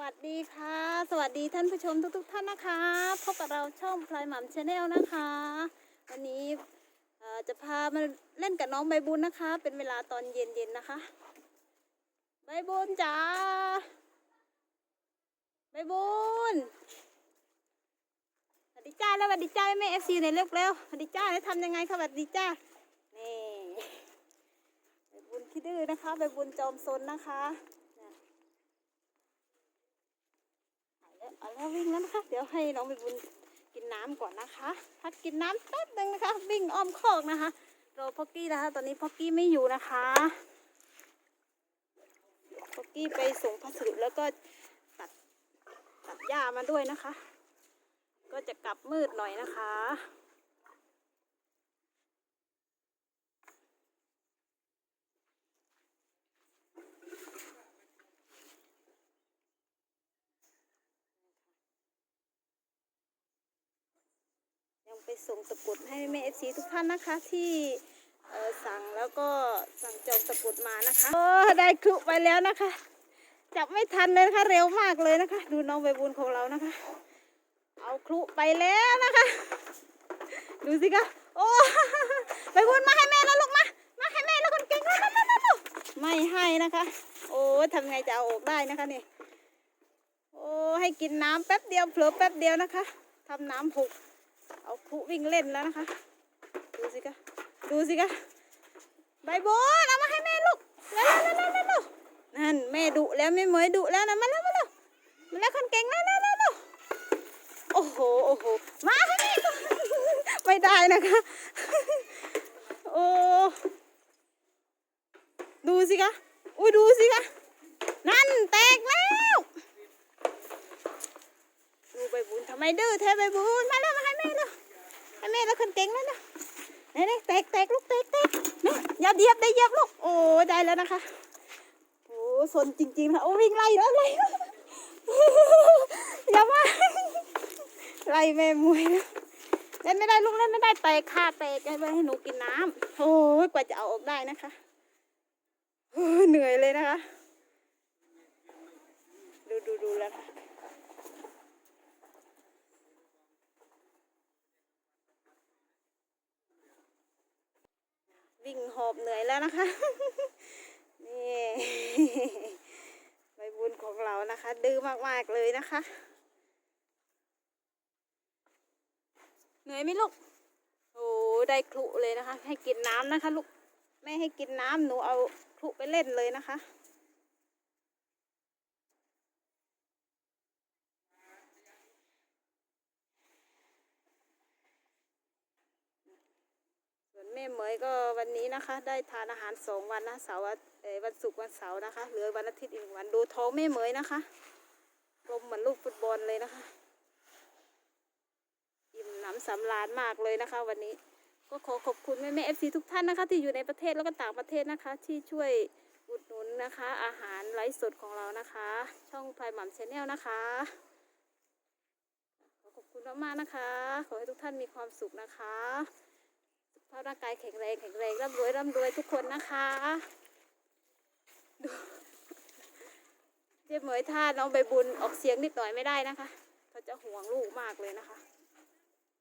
วัสดีค่ะ สวัสดีท่านผู้ชมทุกๆท่านนะคะพบกับเราช่องพลายหม่ำชาแนลนะคะ วันนี้จะพามาเล่นกับน้องใบบุญนะคะ เป็นเวลาตอนเย็นๆนะคะ ใบบุญจ๋าใบบุญสวัสดีจ้าแล้วสวัสดีจ้าแม่เอฟซีในเร็วเร็วๆสวัสดีจ้าแล้วทำยังไงคะสวัสดีจ้านี่ใบบุญขี้ดื้อนะคะ ใบบุญจอมซนนะคะ เอาแล้ววิ่งแล้วนะคะ เดี๋ยวให้น้องไปบุญกินน้ำก่อนนะคะพักกินน้ำแป๊บหนึ่งนะคะ วิ่งอ้อมคอกนะคะรอพ็อกกี้นะคะ ตอนนี้พ็อกกี้ไม่อยู่นะคะพ็อกกี้ไปส่งพัสดุแล้วก็ตัดตัดหญ้ามาด้วยนะคะ ก็จะกลับมืดหน่อยนะคะ ไปส่งตะกรุดให้แม่เอฟซีทุกท่านนะคะที่สั่งแล้วก็สั่งจองตะกรุดมานะคะโอ้ได้คลุไปแล้วนะคะ จับไม่ทันเลยนะคะเร็วมากเลยนะคะ ดูน้องใบบุญของเรานะคะ เอาคลุไปแล้วนะคะ ดูสิคะโอ้ใบบุญมาให้แม่แล้วลูกมามาให้แม่แล้วคนเก่งแล้วไม่ให้นะคะ โอ้ทำไงจะเอาออกได้นะคะนี่โอ้ให้กินน้ำแป๊บเดียวเผลอแป๊บเดียวนะคะทำน้ำหก เอาพลุวิ่งเล่นแล้วนะคะ ดูสิคะดูสิคะใบโบนเอามาให้แม่ลูกเร็วเร็วเร็วเร็วนั่นแม่ดุแล้วแม่เหมยดุแล้วนะมาแล้วมาแล้วมาแล้วคนเก่งแล้วเร็วเร็วโอ้โหโอ้โหมาให้แม่ก่อนไม่ได้นะคะโอ้ดูสิคะอุ้ยดูสิคะนั่นแตกแล้ว บบุญทำไมดื้อแท้ใบบุญมาแล้วมาให้แม่แล้วให้แม่แล้วคนเก่งแล้วนะนี่นี่แตกแตกลูกแตกแตกนี่อย่าเหยียบได้เยียบลูกโอ้ได้แล้วนะคะโอ้สนจริงๆนะโอ้วิ่งไล่แล้วไล่อย่ามาไล่แม่มวยนะเล่นไม่ได้ลูกเล่นไม่ได้แตกค่ะแตกให้ให้หนูกินน้ำโอ้ยกว่าจะเอาออกได้นะคะเหนื่อยเลยนะคะ ดูดูดูแล้วค่ะ วิ่งหอบเหนื่อยแล้วนะคะ นี่ใบบุญของเรานะคะ ดื้อมากๆเลยนะคะ เหนื่อยไหมลูกโอ้ได้ครุเลยนะคะ ให้กินน้ำนะคะ ลูกแม่ให้กินน้ำหนูเอาครุไปเล่นเลยนะคะ แม่เหมยก็วันนี้นะคะ ได้ทานอาหารสองวันนะเสาร์วันศุกร์วันเสาร์นะคะ เหลือวันอาทิตย์อีกวันดูท้องแม่เหมยนะคะลมเหมือนลูกฟุตบอลเลยนะคะอิ่มหนำสำราญมากเลยนะคะ วันนี้ก็ขอขอบคุณแม่แม่เอฟซีทุกท่านนะคะ ที่อยู่ในประเทศแล้วก็ต่างประเทศนะคะ ที่ช่วยอุดหนุนนะคะ อาหารไลฟ์สดของเรานะคะ ช่องพายหม่ำชาแนลนะคะขอขอบคุณมากๆนะคะ ขอให้ทุกท่านมีความสุขนะคะ สุขภาพร่างกายแข็งแรงแข็งแรงร่ำรวยร่ำรวยทุกคนนะคะดูเจ๊เหมยท่าน้องใบบุญออกเสียงนิดหน่อยไม่ได้นะคะ เขาจะห่วงลูกมากเลยนะคะ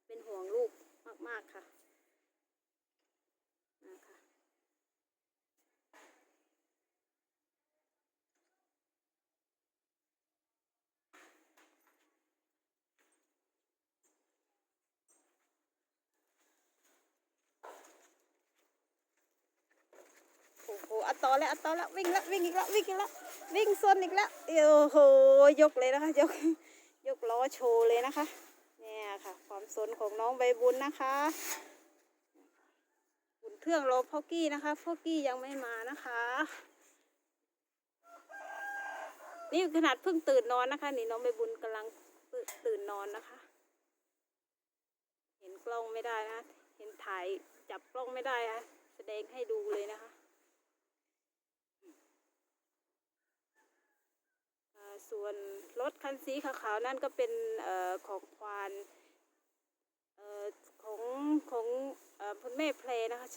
เป็นห่วงลูกมากๆค่ะ โอ้โหอัด ต่อแล้วต่อแล้ววิ่งแล้ววิ่งอีกแล้ววิ่งอีกแล้ววิ่งซนอีกแล้วโอ้โหยกเลยนะคะยกยกล้อโชว์เลยนะคะ เนี่ยค่ะ ความสนของน้องใบบุญนะคะบุญเครื่องรอพ่อกี้นะคะพ่อกี้ยังไม่มานะคะ นี่ขนาดเพิ่งตื่นนอนนะคะ นี่น้องใบบุญกำลังตื่นตื่นนอนนะคะ เห็นกล้องไม่ได้นะ เห็นถ่ายจับกล้องไม่ได้ค่ะแสดงให้ดูเลยนะคะ อ่า ส่วนรถคันสีขาวๆนั่นก็เป็นอของควานอของของออคุณแม่เพลนะคะ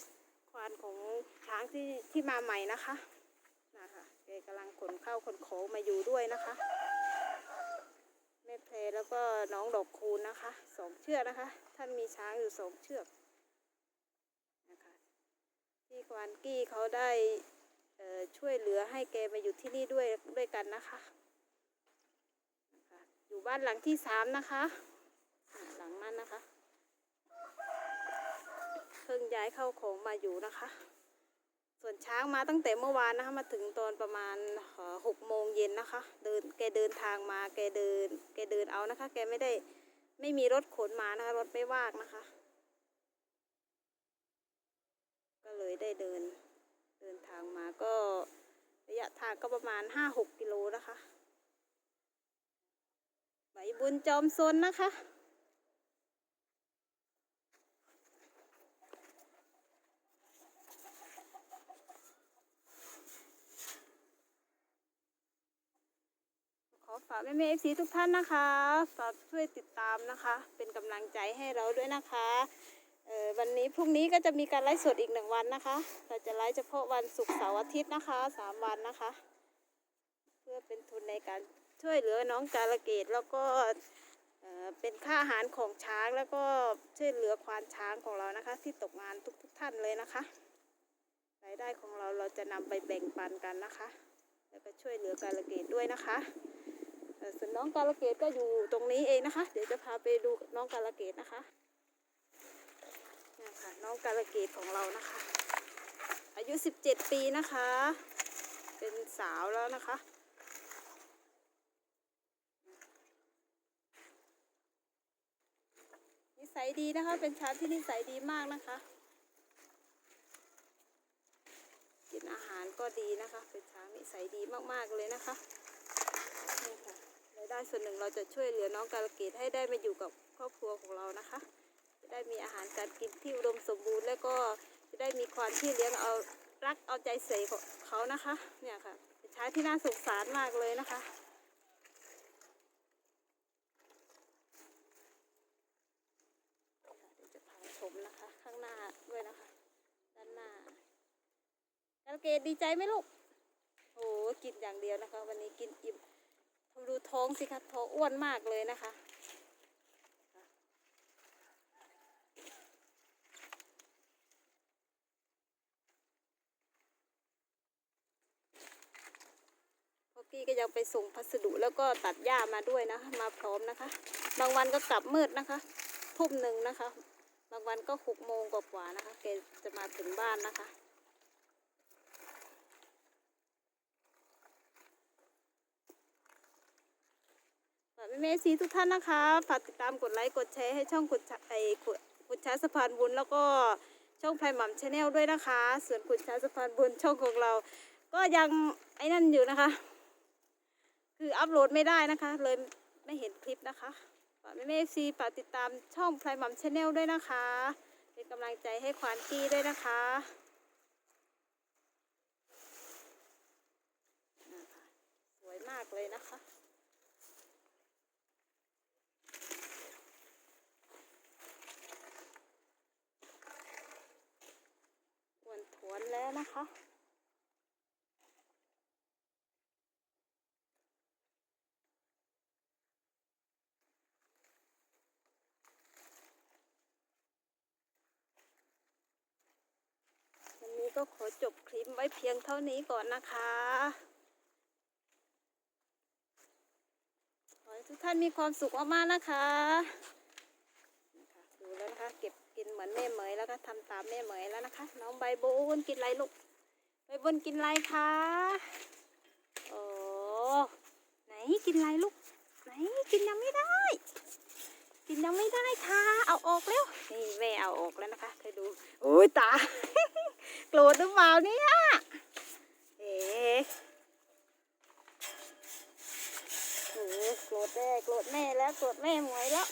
ควานของช้างที่ที่มาใหม่นะคะนะคะแกกำลังขนเข้าขนโขมาอยู่ด้วยนะคะ แม่เพรแล้วก็น้องดอกคูณนะคะสองเชือกนะคะ ท่านมีช้างอยู่สองเชือกนะคะที่ควานกี้เขาได้ช่วยเหลือให้แกมาอยู่ที่นี่ด้วยด้วยกันนะคะ บ้านหลังที่สามนะคะ หลังนั้นนะคะ เพิ่งย้ายเข้าของมาอยู่นะคะ ส่วนช้างมาตั้งแต่เมื่อวานนะคะ มาถึงตอนประมาณหกโมงเย็นนะคะ เดินแกเดินทางมาแกเดิน แกเดินเอานะคะ แกไม่ได้ไม่มีรถขนมานะคะ รถไม่ว่างนะคะ ก็เลยได้เดิน เดินทางมาก็ระยะทางก็ประมาณห้าหกกิโลนะคะ บุญจอมซนนะคะ ขอฝากแม่แม่เอฟซีทุกท่านนะคะ ฝากช่วยติดตามนะคะ เป็นกำลังใจให้เราด้วยนะคะเออวันนี้พรุ่งนี้ก็จะมีการไลฟ์สดอีกหนึ่งวันนะคะ เราจะไลฟ์เฉพาะวันศุกร์เสาร์อาทิตย์นะคะสามวันนะคะ เพื่อเป็นทุนในการ ช่วยเหลือน้องกาลเกตแล้วก็เป็นค่าอาหารของช้างแล้วก็ช่วยเหลือควานช้างของเรานะคะ ที่ตกงานทุกๆทท่านเลยนะคะรายได้ของเราเราจะนำไปแบ่งปันกันนะคะ แล้วก็ช่วยเหลือกาลเกตด้วยนะคะส่วนน้องกาลเกตก็อยู่ตรงนี้เองนะคะ เดี๋ยวจะพาไปดูน้องกาลเกตนะคะนี่ค่ะน้องกาลเกตของเรานะคะ อายุ 17 ปีนะคะ เป็นสาวแล้วนะคะ สัยดีนะคะ เป็นช้างที่นิสัยดีมากนะคะ กินอาหารก็ดีนะคะ เป็นช้างนิสัยดีมากๆเลยนะคะนี่ค่ะรายได้ส่วนหนึ่งเราจะช่วยเหลือน้องกาลเกตให้ได้มาอยู่กับครอบครัวของเรานะคะ จะได้มีอาหารการกินที่อุดมสมบูรณ์ แล้วก็จะได้มีความที่เลี้ยงเอารักเอาใจใส่ของเขานะคะ เนี่ยค่ะเป็นช้างที่น่าสงสารมากเลยนะคะเดี๋ยวจะพาชมนะคะ ข้างหน้าด้วยนะคะ ด้านหน้ากาล เกตดีใจไหมลูก โอ้กินอย่างเดียวนะคะ วันนี้กินอิ่มดูท้องสิคะท้องอ้วนมากเลยนะคะพอกี้ก็ยังไปส่งพัสดุแล้วก็ตัดหญ้ามาด้วยนะคะ มาพร้อมนะคะ บางวันก็กลับมืดนะคะทุ่มหนึ่งนะคะ บางวันก็หกโมงกว่าๆนะคะ แกจะมาถึงบ้านนะคะ ฝาก แม่เมซีทุกท่านนะคะ ฝากติดตามกดไลค์กดแชร์ให้ช่องกุดไอกุดกุดช้าสะพานบุญแล้วก็ช่องไพหม่ำชาแนลด้วยนะคะ ส่วนกุดช้าสะพานบุญช่องของเรา ก็ยังไอ้นั่นอยู่นะคะ คืออัพโหลดไม่ได้นะคะ เลยไม่เห็นคลิปนะคะฝากแม่เมซีฝากติดตามช่องไพหม่ำชาแนลด้วยนะคะ เป็นกำลังใจให้ควานกี้ด้วยนะคะนะคะสวยมากเลยนะคะ อ้วนถวน แล้วนะคะ วันนี้ก็ขอจบคลิปไว้เพียงเท่านี้ก่อนนะคะ ขอให้ทุกท่านมีความสุขมากๆนะคะ ดูแล้วนะคะ เก็บ กินเหมือนแม่เหมยแล้วก็ทำตามแม่เหมยแล้วนะคะ น้องใบบุญกินอะไรลูกใบบุญกินอะไรคะโอ้ไหนกินอะไรลูก ไหนกินยังไม่ได้ กินยังไม่ได้ค่ะเอาออกเร็วนี่แม่เอาออกแล้วนะคะเคยดูโอ้ยตาโกรธหรือเปล่าเนี่ยเอ๊ะโอ้โกรธแม่โกรธแม่แล้วโกรธแม่หมวยแล้ว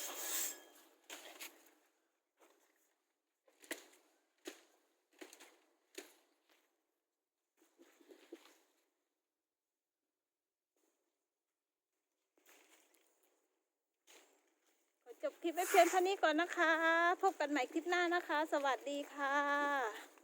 จบคลิปไว้เพียงเท่านี้ก่อนนะคะ พบกันใหม่คลิปหน้านะคะ สวัสดีค่ะ